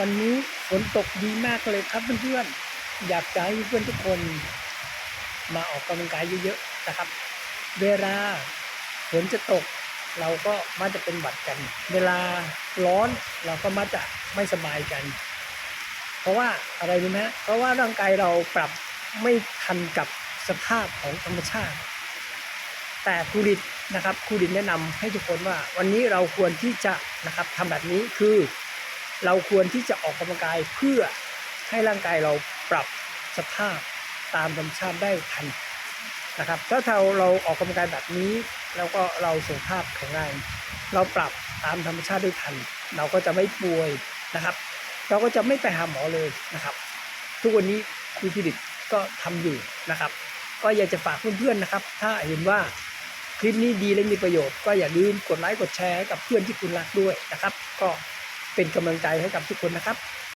วันนี้ฝนตกดีมากเลยครับเพื่อนๆอยากจะให้เพื่อนทุกคน มาออกกำลังกายเยอะๆนะครับ เวลาฝนจะตกเราก็มักจะเป็นหวัดกัน เวลาร้อนเราก็มักจะไม่สบายกัน เพราะว่าอะไรรู้ไหมเพราะว่าร่างกายเราปรับไม่ทันกับสภาพของธรรมชาติ แต่ครูดิตนะครับครูดิตแนะนำให้ทุกคนว่า วันนี้เราควรที่จะนะครับทำแบบนี้คือ เราควรที่จะออกกำลังกายเพื่อให้ร่างกายเราปรับสภาพตามธรรมชาติได้ทันนะครับ ถ้าเราเราออกกำลังกายแบบนี้ แล้วก็เราสุขภาพแข็งแรงเราปรับตามธรรมชาติได้ทัน เราก็จะไม่ป่วยนะครับ เราก็จะไม่ไปหาหมอเลยนะครับ ทุกวันนี้ครูพิดิตก็ทำอยู่นะครับ ก็อยากจะฝากเพื่อนๆนะครับ ถ้าเห็นว่าคลิปนี้ดีและมีประโยชน์ ก็อย่าลืมกดไลค์กดแชร์ให้กับเพื่อนที่คุณรักด้วยนะครับ ก็ เป็นกำลังใจให้กับทุกคนนะครับ